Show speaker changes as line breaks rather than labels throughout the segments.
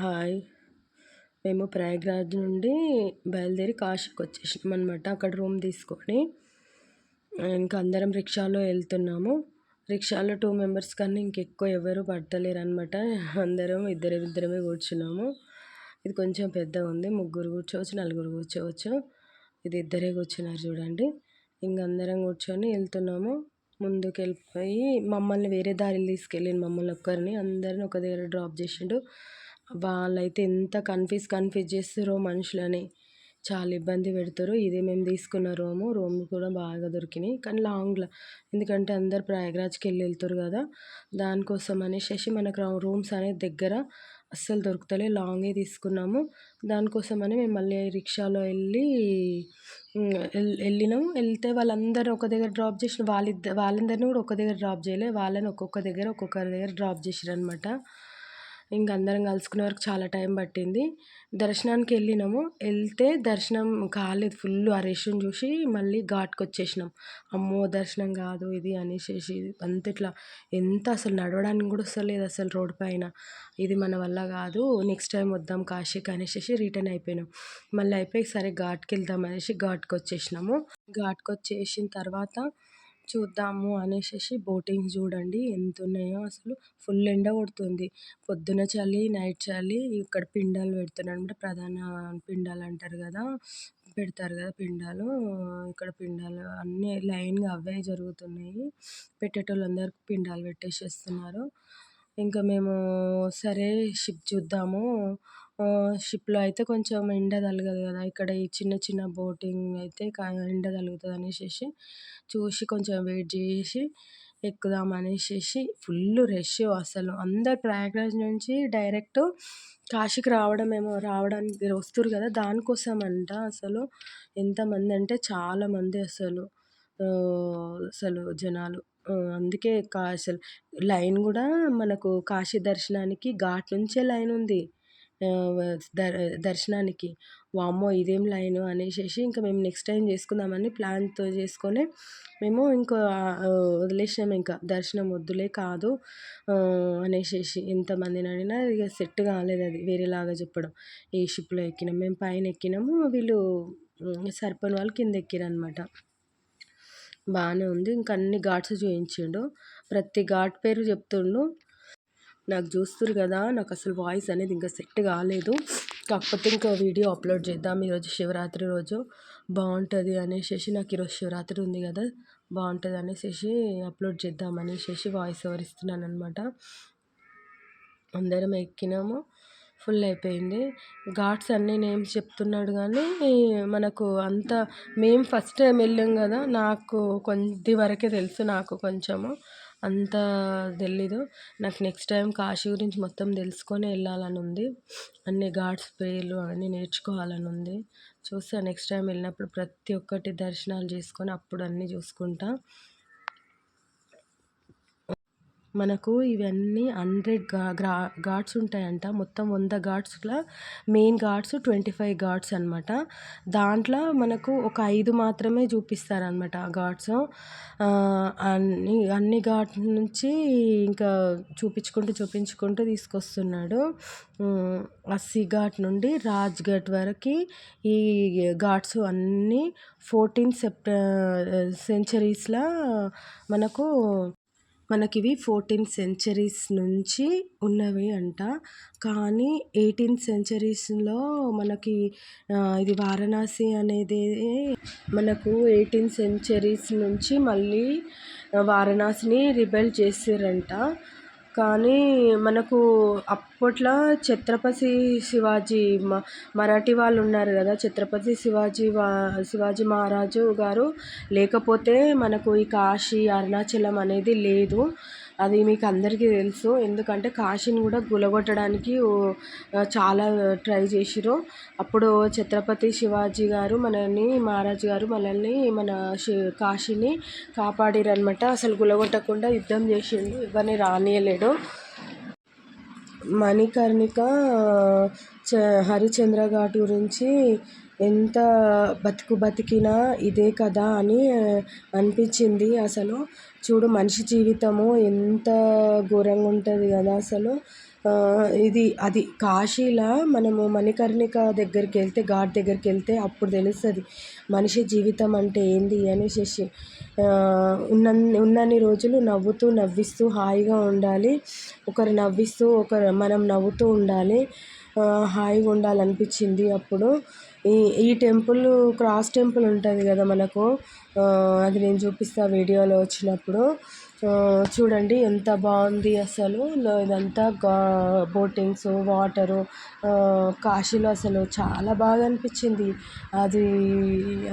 Hi. మేము ప్రయాగ్రాజ్ నుండి బయలుదేరి కాశీకి వచ్చేసినాం అనమాట అక్కడ రూమ్ తీసుకొని ఇంకా అందరం రిక్షాలో వెళ్తున్నాము. రిక్షాలో టూ మెంబర్స్ కన్నా ఇంకెక్కువ ఎవరు పడతలేరు అనమాట అందరం ఇద్దరు ఇద్దరమే కూర్చున్నాము. ఇది కొంచెం పెద్దగా ఉంది. ముగ్గురు కూర్చోవచ్చు నలుగురు కూర్చోవచ్చు. ఇది ఇద్దరే కూర్చున్నారు చూడండి. ఇంక అందరం కూర్చొని వెళ్తున్నాము. ముందుకు వెళ్ళిపోయి మమ్మల్ని వేరే దారిలో తీసుకెళ్ళిండు మమ్మల్ని ఒక్కరిని. అందరిని ఒక దగ్గర డ్రాప్ చేసిండు. వాళ్ళైతే ఎంత కన్ఫ్యూజ్ కన్ఫ్యూజ్ చేస్తారో మనుషులని. చాలా ఇబ్బంది పెడతారు. ఇది మేము తీసుకున్న రూము. రూమ్ కూడా బాగా దొరికినాయి. కానీ లాంగ్లో. ఎందుకంటే అందరు ప్రయాగరాజ్కి వెళ్ళి వెళ్తారు కదా. దానికోసం అనేసి మనకు రూమ్స్ అనేది దగ్గర అస్సలు దొరుకుతలే. లాంగే తీసుకున్నాము. దానికోసమని మేము మళ్ళీ రిక్షాలో వెళ్ళి వెళ్ళినాం. వెళ్తే వాళ్ళందరూ ఒక దగ్గర డ్రాప్ చేసిన వాళ్ళిద్దరు వాళ్ళందరినీ కూడా ఒక దగ్గర డ్రాప్ చేయలే. వాళ్ళని ఒక్కొక్క దగ్గర ఒక్కొక్కరి దగ్గర డ్రాప్ చేసారు అనమాట ఇంక అందరం కలుసుకునే వరకు చాలా టైం పట్టింది. దర్శనానికి వెళ్ళినాము. వెళ్తే దర్శనం కాలేదు. ఫుల్ ఆ రష్ని చూసి మళ్ళీ ఘాట్కి వచ్చేసినాం. అమ్మో దర్శనం కాదు ఇది అనేసి అంత ఇట్లా ఎంత అసలు నడవడానికి కూడా వస్తలేదు అసలు రోడ్ పైన. ఇది మన వల్ల కాదు. నెక్స్ట్ టైం వద్దాం కాశీకి అనేసి రిటర్న్ అయిపోయినాం. మళ్ళీ అయిపోయి సరే ఘాట్కి వెళ్దాం అనేసి ఘాట్కి వచ్చేసినాము. ఘాట్కి వచ్చేసిన తర్వాత చూద్దాము అనేసి బోటింగ్స్ చూడండి ఎంత ఉన్నాయో అసలు ఫుల్ ఎండ కొడుతుంది. పొద్దున చలి నైట్ చలి ఇక్కడ పిండాలు పెడుతున్నారు అంటే ప్రధాన పిండాలు అంటారు కదా పెడతారు కదా పిండాలు. ఇక్కడ పిండాలు అన్నీ లైన్గా అవే జరుగుతున్నాయి. పెట్టేటోళ్ళు పిండాలు పెట్టేసేస్తున్నారు. ఇంకా మేము సరే షిప్ చూద్దాము. షిప్లో అయితే కొంచెం ఎండ తగలదు కదా. ఇక్కడ ఈ చిన్న చిన్న బోటింగ్ అయితే ఎండ తగులుతుంది అనేసి చూసి కొంచెం వెయిట్ చేసి ఎక్కుదాం అనేసి ఫుల్ రష్ అసలు. అందరు ప్రయాగ్రాజ్ నుంచి డైరెక్ట్ కాశీకి రావడం ఏమో రావడానికి వస్తారు కదా. దానికోసం అంట అసలు ఎంతమంది అంటే చాలామంది అసలు. అసలు జనాలు. అందుకే కా అసలు లైన్ కూడా మనకు కాశీ దర్శనానికి ఘాట్ నుంచే లైన్ ఉంది. దర్ దర్శనానికి వామ్మో ఇదేం లైను అనేసి ఇంకా మేము నెక్స్ట్ టైం చేసుకుందామని ప్లాన్తో చేసుకొని మేము ఇంకా వదిలేసాము ఇంకా. దర్శనం వద్దులే కాదు అనేసి ఎంతమందిని అడిగినా ఇక సెట్ కాలేదు అది వేరేలాగా చెప్పడం. ఏ షిప్లో ఎక్కినాం మేము పైన ఎక్కినాము వీళ్ళు సర్పన్ వాళ్ళు కింద ఎక్కిరనమాట బాగానే ఉంది ఇంకా అన్ని ఘాట్స్ చూపించిండు ప్రతి ఘాట్ పేరు చెప్తుండు. నాకు చూస్తురు కదా నాకు అసలు వాయిస్ అనేది ఇంకా సెట్ కాలేదు. కాకపోతే ఇంకా వీడియో అప్లోడ్ చేద్దాం ఈరోజు శివరాత్రి రోజు. బాగుంటుంది అనేసి నాకు ఈరోజు శివరాత్రి ఉంది కదా బాగుంటుంది అనేసి అప్లోడ్ చేద్దాం అనేసి వాయిస్ ఓవర్ ఇస్తున్నాను అనమాట అందరం ఎక్కినాము ఫుల్ అయిపోయింది. ఘాట్స్ అన్నీ నేమ్ చెప్తున్నాడు కానీ మనకు అంత మేము ఫస్ట్ టైం వెళ్ళాం కదా నాకు కొద్ది వరకే తెలుసు నాకు కొంచెము. అంత తెలీదు. నాకు నెక్స్ట్ టైం కాశీ గురించి మొత్తం తెలుసుకొని వెళ్ళాలని ఉంది. అన్ని ఘాట్స్ పేర్లు అవన్నీ నేర్చుకోవాలని ఉంది. చూస్తా నెక్స్ట్ టైం వెళ్ళినప్పుడు ప్రతి ఒక్కటి దర్శనాలు చేసుకొని అప్పుడు అన్నీ చూసుకుంటా. మనకు ఇవన్నీ హండ్రెడ్గా గ్రా ఘాట్స్ ఉంటాయంట. మొత్తం వంద ఘాట్స్లో main ghats twenty five ghats అనమాట దాంట్లో మనకు ఒక ఐదు మాత్రమే చూపిస్తారనమాట ఆ ఘాట్స్. అన్ని అన్ని ఘాట్ నుంచి ఇంకా చూపించుకుంటూ చూపించుకుంటూ తీసుకొస్తున్నాడు. అస్సీ ఘాట్ నుండి రాజ్ ఘాట్ వరకు ఈ ఘాట్స్ అన్నీ ఫోర్టీన్ సెప్ట సెంచరీస్లో మనకు మనకి ఇవి ఫోర్టీన్ సెంచరీస్ నుంచి ఉన్నవి అంట. కానీ ఎయిటీన్త్ సెంచరీస్లో మనకి ఇది వారణాసి అనేది మనకు ఎయిటీన్త్ సెంచరీస్ నుంచి మళ్ళీ వారణాసిని రిబెల్ చేసారంట. కానీ మనకు అప్పట్లో ఛత్రపతి శివాజీ మ మరాఠీ వాళ్ళు ఉన్నారు కదా. ఛత్రపతి శివాజీ వా శివాజీ మహారాజు గారు లేకపోతే మనకు ఈ కాశీ అరుణాచలం అనేది లేదు. అది మీకు అందరికీ తెలుసు. ఎందుకంటే కాశీని కూడా గులగొట్టడానికి చాలా ట్రై చేసిర్రు. అప్పుడు ఛత్రపతి శివాజీ గారు మనల్ని మహారాజు గారు మనల్ని మన కాశీని కాపాడిరు అనమాట అసలు గులగొట్టకుండా యుద్ధం చేసిండు ఇవన్నీ రానియలేడు. మణికర్ణిక చ హరిశ్చంద్ర ఘాట్ గురించి ఎంత బతుకు బతికినా ఇదే కదా అని అనిపించింది అసలు. చూడు మనిషి జీవితము ఎంత ఘోరంగా ఉంటుంది కదా అసలు. ఇది అది కాశీలా మనము మణికర్ణిక దగ్గరికి వెళ్తే ఘాట్ దగ్గరికి వెళ్తే అప్పుడు తెలుస్తుంది మనిషి జీవితం అంటే ఏంది అనేసి ఉన్నన్ని ఉన్నన్ని రోజులు నవ్వుతూ నవ్విస్తూ హాయిగా ఉండాలి. ఒకరు నవ్విస్తూ ఒకరు మనం నవ్వుతూ ఉండాలి. హాయిగా ఉండాలనిపించింది అప్పుడు. ఈ ఈ టెంపుల్ క్రాస్ టెంపుల్ ఉంటుంది కదా మనకు. అది నేను చూపిస్తా వీడియోలో వచ్చినప్పుడు. చూడండి ఎంత బాగుంది అసలు. ఇదంతా గా బోటింగ్స్ వాటరు కాశీలో అసలు చాలా బాగా అనిపించింది. అది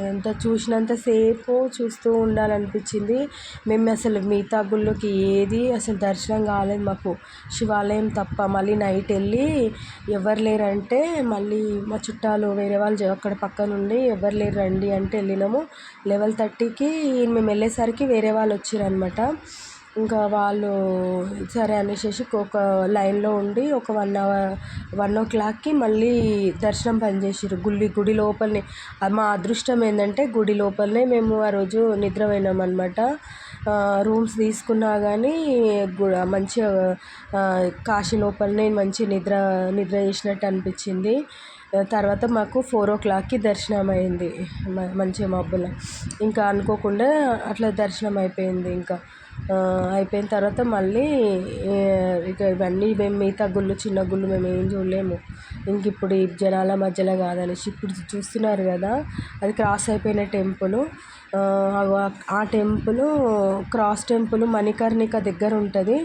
అంతా చూసినంత సేపు చూస్తూ ఉండాలనిపించింది. మేము అసలు మిగతా గుళ్ళకి ఏది అసలు దర్శనం కాలేదు మాకు. శివాలయం తప్ప మళ్ళీ నైట్ వెళ్ళి ఎవరు లేరంటే మళ్ళీ మా చుట్టాలు వేరే వాళ్ళు అక్కడ పక్కన ఉండి ఎవరు లేరు రండి అంటే వెళ్ళినాము. లెవెల్ థర్టీకి మేము వెళ్ళేసరికి వేరే వాళ్ళు వచ్చారు అనమాట ఇంకా వాళ్ళు సరే అనేసి ఒక లైన్లో ఉండి ఒక వన్ అవర్ వన్ ఓ క్లాక్కి మళ్ళీ దర్శనం పనిచేసారు గుడి గుడి లోపలనే. మా అదృష్టం ఏంటంటే గుడి లోపలనే మేము ఆ రోజు నిద్రపోయినాం అనమాట రూమ్స్ తీసుకున్నా కానీ మంచిగా కాశీ లోపలనే మంచి నిద్ర నిద్ర చేసినట్టు అనిపించింది. తర్వాత మాకు ఫోర్ ఓ క్లాక్కి దర్శనం అయింది. మంచిగా మబ్బుల ఇంకా అనుకోకుండా అట్లా దర్శనం అయిపోయింది ఇంకా. అయిపోయిన తర్వాత మళ్ళీ ఇక ఇవన్నీ మేము మిగతా గుళ్ళు చిన్న గుళ్ళు మేము ఏం చూడలేము. ఇంక ఇప్పుడు ఈ జనాల మధ్యలో కాదనేసి ఇప్పుడు చూస్తున్నారు కదా అది క్రాస్ అయిపోయిన టెంపుల్. ఆ టెంపుల్ క్రాస్ టెంపుల్ మణికర్ణిక దగ్గర ఉంటుంది.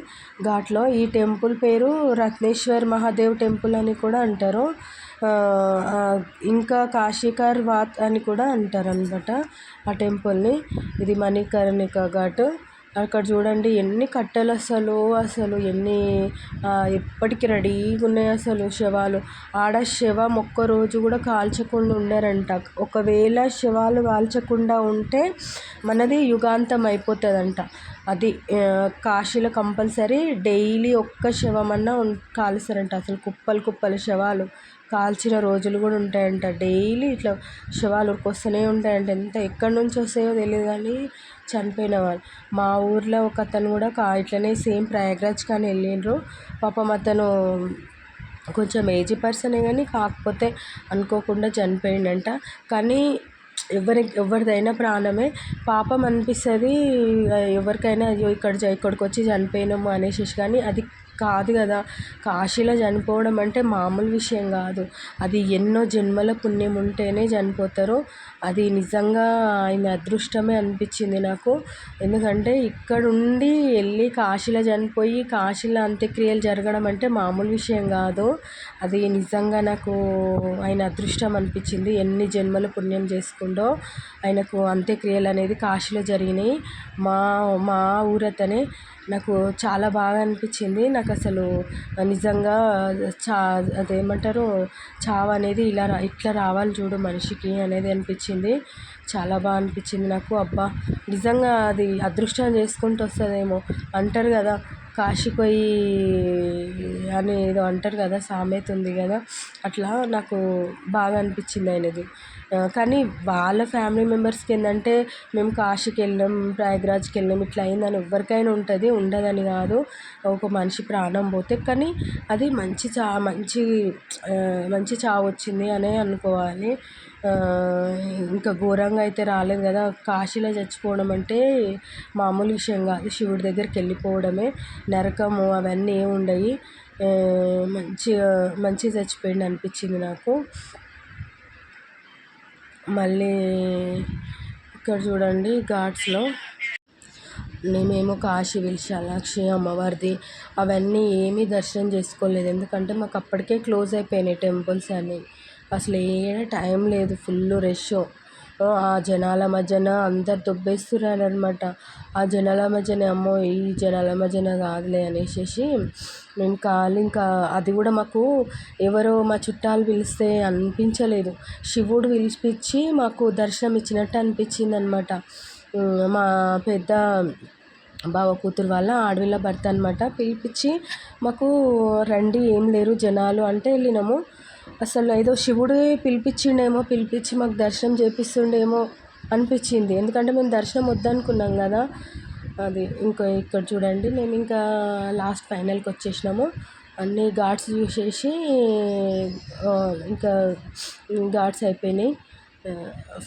ఘాట్లో ఈ టెంపుల్ పేరు రత్నేశ్వర్ మహాదేవ్ టెంపుల్ అని కూడా అంటారు. ఇంకా కాశీకర్ వాత్ అని కూడా అంటారు అనమాట ఆ టెంపుల్ని. ఇది మణికర్ణిక ఘాట్. అక్కడ చూడండి ఎన్ని కట్టెలు అసలు అసలు ఎన్ని ఎప్పటికి రెడీగా ఉన్నాయి అసలు శవాలు. ఆడ శవం ఒక్క రోజు కూడా కాల్చకుండా ఉండారంట. ఒకవేళ శవాలు కాల్చకుండా ఉంటే మనది యుగాంతం అయిపోతుందంట. అది కాశీలో కంపల్సరీ డైలీ ఒక్క శవమన్నా కాలుస్తారంట. అసలు కుప్పలు కుప్పలు శవాలు కాల్చిన రోజులు కూడా ఉంటాయంట. డైలీ ఇట్లా శవాలు ఉరికొస్తూనే ఉంటాయంట. ఎంత ఎక్కడి నుంచి వస్తాయో తెలియదు కానీ చనిపోయిన వాళ్ళు మా ఊర్లో ఒక అతను కూడా కా ఇట్లనే సేమ్ ప్రయాగ్రాజ్ కానీ వెళ్ళిండ్రు. పాపం అతను కొంచెం ఏజీ పర్సనే కానీ కాకపోతే అనుకోకుండా చనిపోయిండంట. కానీ ఎవరి ఎవరిదైనా ప్రాణమే. పాపం అనిపిస్తుంది ఎవరికైనా అయ్యో ఇక్కడ ఇక్కడికి వచ్చి చనిపోయినాము అనేసి కానీ అది కాదు కదా. కాశీలో చనిపోవడం అంటే మామూలు విషయం కాదు. అది ఎన్నో జన్మల పుణ్యం ఉంటేనే చనిపోతారు. అది నిజంగా ఆయన అదృష్టమే అనిపించింది నాకు. ఎందుకంటే ఇక్కడ ఉండి వెళ్ళి కాశీలో చనిపోయి కాశీలో అంత్యక్రియలు జరగడం అంటే మామూలు విషయం కాదు. అది నిజంగా నాకు ఆయన అదృష్టం అనిపించింది. ఎన్ని జన్మల పుణ్యం చేసుకుండో ఆయనకు అంత్యక్రియలు అనేది కాశీలో జరిగినాయి. మా మా ఊరతనే నాకు చాలా బాగా అనిపించింది. నాకు అసలు నిజంగా చా అదేమంటారు చావు అనేది ఇలా ఇట్లా రావాలి చూడు మనిషికి అనేది అనిపించింది. చాలా బాగా అనిపించింది నాకు. అబ్బా నిజంగా అది అదృష్టం చేసుకుంటూ వస్తుందేమో. అంటారు కదా కాశీ పోయి అని ఏదో అంటారు కదా సామెత ఉంది కదా అట్లా నాకు బాగా అనిపించింది ఆయనది. కానీ వాళ్ళ ఫ్యామిలీ మెంబర్స్కి ఏంటంటే మేము కాశీకి వెళ్ళాం ప్రయాగ్రాజ్కి వెళ్ళాం ఇట్లా అయిందని ఎవరికైనా ఉంటుంది ఉండదని కాదు ఒక మనిషి ప్రాణం పోతే. కానీ అది మంచి చా మంచి మంచి చావు వచ్చింది అనే అనుకోవాలి. ఇంకా ఘోరంగా అయితే రాలేదు కదా. కాశీలో చచ్చిపోవడం అంటే మామూలు విషయం కాదు. శివుడి దగ్గరికి వెళ్ళిపోవడమే. నరకము అవన్నీ ఏమి ఉండవు మంచిగా మంచిగా చచ్చిపోయిండు అనిపించింది నాకు. మళ్ళీ ఇక్కడ చూడండి ఘాట్స్లో. మేమేమో కాశీ విశాలాక్షి అమ్మవారిది అవన్నీ ఏమీ దర్శనం చేసుకోలేదు. ఎందుకంటే మాకు అప్పటికే క్లోజ్ అయిపోయినాయి టెంపుల్స్ అన్నీ. అసలు ఏ టైం లేదు ఫుల్ రష్. ఆ జనాల మధ్యన అందరు దొబ్బేస్తున్నారు అనమాట ఆ జనాల మధ్యన అమ్మో ఈ జనాల మధ్యన కాదులే అనేసి మేము కాలు ఇంకా అది కూడా మాకు ఎవరో మా చుట్టాలు పిలిస్తే అనిపించలేదు. శివుడు పిలిపించి మాకు దర్శనం ఇచ్చినట్టు అనిపించింది అనమాట మా పెద్ద బావ కూతురు వాళ్ళ ఆడవిళ్ళ భర్త అనమాట పిలిపించి మాకు రండి ఏం లేరు జనాలు అంటే వెళ్ళినాము. అసలు ఏదో శివుడే పిలిపించిండేమో పిలిపించి మాకు దర్శనం చేపిస్తుండేమో అనిపించింది. ఎందుకంటే మేము దర్శనం వద్దనుకున్నాం కదా. అది ఇంకా ఇక్కడ చూడండి మేము ఇంకా లాస్ట్ ఫైనల్కి వచ్చేసినాము. అన్ని ఘాట్స్ చూసేసి ఇంకా ఘాట్స్ అయిపోయినాయి.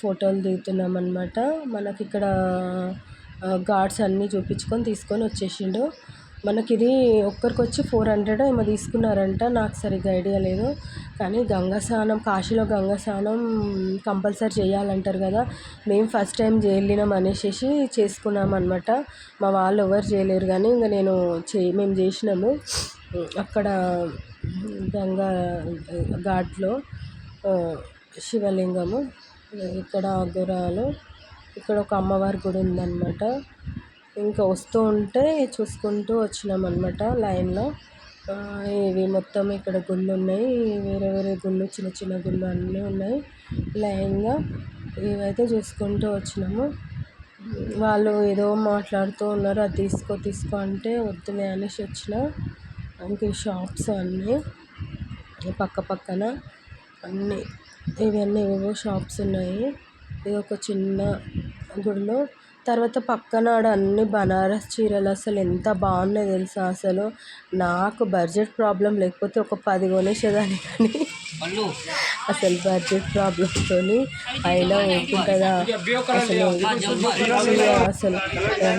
ఫోటోలు దిగుతున్నాం అనమాట మనకి ఇక్కడ ఘాట్స్ అన్నీ చూపించుకొని తీసుకొని వచ్చేసిండు. మనకి ఇది ఒక్కరికి వచ్చి ఫోర్ హండ్రెడ్ ఏమో తీసుకున్నారంట. నాకు సరిగ్గా ఐడియా లేదు. కానీ గంగా స్నానం కాశీలో గంగా స్నానం కంపల్సరీ చేయాలంటారు కదా. మేము ఫస్ట్ టైం వెళ్ళినాం అనేసి చేసుకున్నాం అనమాట మా వాళ్ళు ఎవరు చేయలేరు కానీ ఇంకా నేను చే మేము చేసినాము. అక్కడ గంగా ఘాట్లో శివలింగము ఇక్కడ గుర్రాలు ఇక్కడ ఒక అమ్మవారి గుడి ఉందన్నమాట. ఇంకా వస్తూ ఉంటే చూసుకుంటూ వచ్చినాం అనమాట లైన్లో. ఇవి మొత్తం ఇక్కడ గుళ్ళు ఉన్నాయి వేరే వేరే గుళ్ళు చిన్న చిన్న గుళ్ళు అన్నీ ఉన్నాయి. లైన్గా ఇవైతే చూసుకుంటూ వచ్చినాము. వాళ్ళు ఏదో మాట్లాడుతూ ఉన్నారు. అది తీసుకో తీసుకో అంటే వద్దులే అనేసి వచ్చిన. ఇంక షాప్స్ అన్నీ పక్క పక్కన అన్నీ ఇవన్నీ ఏవేవో షాప్స్ ఉన్నాయి. ఇది ఒక చిన్న గుడిలో తర్వాత పక్కన ఆడ అన్ని బనారస్ చీరలు అసలు ఎంత బాగున్నాయి తెలుసా? అసలు నాకు బడ్జెట్ ప్రాబ్లం లేకపోతే ఒక పది కొనేసేదాన్ని కానీ. అసలు బడ్జెట్ ప్రాబ్లంతో అయినా ఊరుకుంటుందా? అసలు అసలు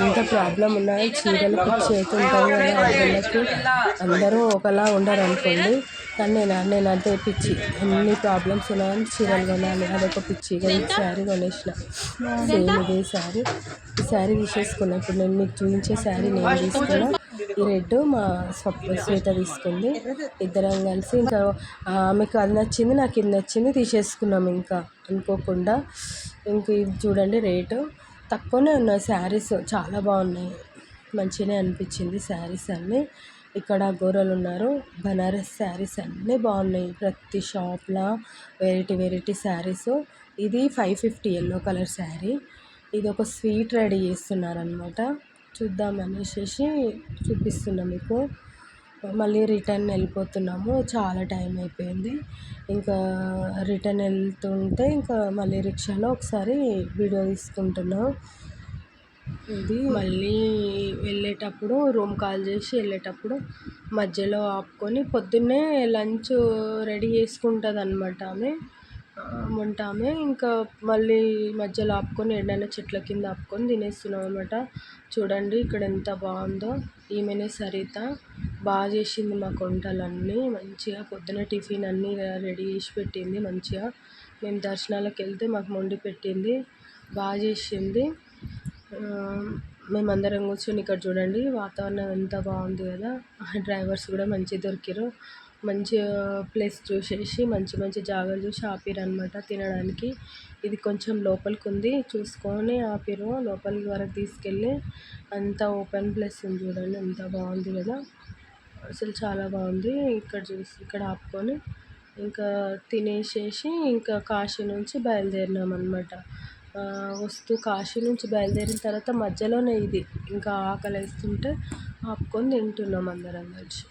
ఎంత ప్రాబ్లం ఉన్నా చీరలు పిచ్చి కదా అందరూ ఒకలా ఉండరు అనుకోండి కానీ నేను నేను అదే పిచ్చి. ఎన్ని ప్రాబ్లమ్స్ ఉన్నా కానీ చీరలు కొనాలి. అదొక పిచ్చి. ఇక ఈ శారీ కొనేసిన. సేమ్ ఇదే శారీ. ఈ శారీ తీసేసుకున్నా. ఇప్పుడు నేను మీకు చూపించే శారీ నేను తీసుకున్నా. ఈ రెడ్ మా స్వప్న శ్వేత తీసుకుంది. ఇద్దరం కలిసి ఇంకా ఆమెకు అది నచ్చింది నాకు ఇది నచ్చింది తీసేసుకున్నాం ఇంకా. అనుకోకుండా ఇంక ఇది చూడండి రేటు. తక్కువనే ఉన్నాయి శారీస్. చాలా బాగున్నాయి. మంచిగానే అనిపించింది శారీస్ అన్నీ. ఇక్కడ గోరలు ఉన్నారు బనారస్ శారీస్ అన్నీ బాగున్నాయి. ప్రతి షాప్లో వెరైటీ వెరైటీ శారీస్. ఇది five fifty yellow colour sari. ఇది ఒక స్వీట్ రెడీ చేస్తున్నారనమాట చూద్దాం అనేసి చూపిస్తున్నా మీకు. మళ్ళీ రిటర్న్ వెళ్ళిపోతున్నాము. చాలా టైం అయిపోయింది. ఇంకా రిటర్న్ వెళ్తుంటే ఇంకా మళ్ళీ రిక్షాలో ఒకసారి వీడియో తీసుకుంటున్నాం. ఇది మళ్ళీ వెళ్ళేటప్పుడు రూమ్ కాల్ చేసి వెళ్ళేటప్పుడు మధ్యలో ఆపుకొని పొద్దున్నే లంచ్ రెడీ చేసుకుంటుంది అనమాట ఆమె వంట ఆమె ఇంకా మళ్ళీ మధ్యలో ఆపుకొని ఎండైన చెట్ల కింద ఆపుకొని తినేస్తున్నాం అనమాట చూడండి ఇక్కడ ఎంత బాగుందో. ఈమెనే సరిత. బాగా చేసింది మాకు వంటలన్నీ మంచిగా పొద్దున టిఫిన్ అన్నీ రెడీ చేసి పెట్టింది మంచిగా. మేము దర్శనాలకు వెళ్తే మాకు వండి పెట్టింది. బాగా చేసింది. మేమందరం కూర్చొని ఇక్కడ చూడండి వాతావరణం ఎంత బాగుంది కదా. డ్రైవర్స్ కూడా మంచిగా దొరికిరు మంచి ప్లేస్ చూసేసి మంచి మంచి జాగాలు చూసి ఆపిరు అనమాట తినడానికి. ఇది కొంచెం లోపలికి ఉంది చూసుకొని ఆపిరు లోపలికి వరకు తీసుకెళ్ళి అంత ఓపెన్ ప్లేస్ ఉంది చూడండి ఎంత బాగుంది కదా. అసలు చాలా బాగుంది. ఇక్కడ చూసి ఇక్కడ ఆపుకొని ఇంకా తినేసేసి ఇంకా కాశీ నుంచి బయలుదేరినాం అనమాట వస్తూ కాశీ నుంచి బయలుదేరిన తర్వాత మధ్యలోనే ఇది. ఇంకా ఆకలి వేస్తుంటే ఆపుకొని తింటున్నాం అందరం కలిసి.